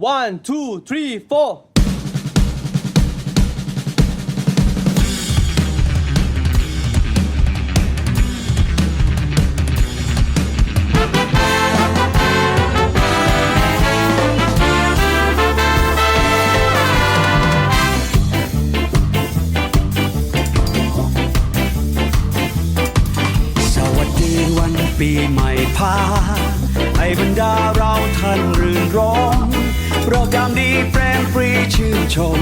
one two three four ปีใหม่พาให้บรรดาเราท่านรื่นรอง โปรแกรมดีแปรงฟรีชื่นชม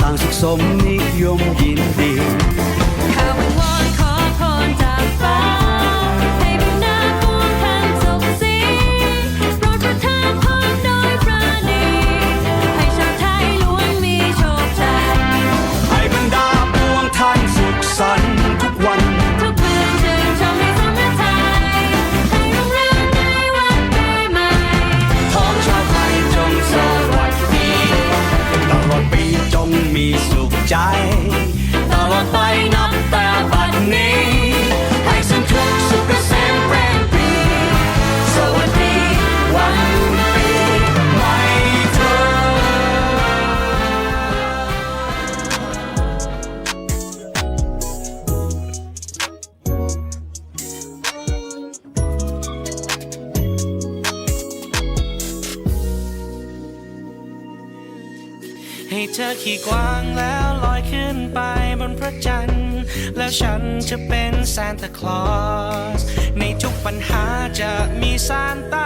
ต่างสุขสมนิยมยินดี jive. ให้เธอขี่กวางแล้วลอยขึ้นไปบนพระจันทร์ แล้วฉันจะเป็นซานตาคลอส ในทุกปัญหาจะมีซานตา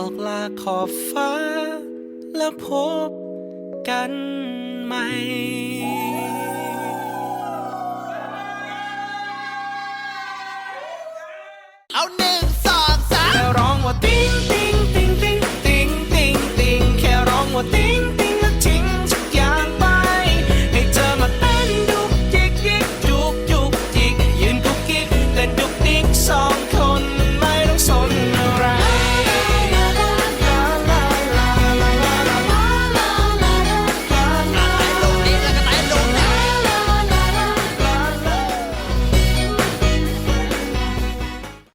อกลาขอบฟ้า แล้วพบกันใหม่แค่ร้องว่าติ๊งติ๊งติ๊งติ๊งติ๊งติ๊งติ้งแค่ร้องว่าติ๊ง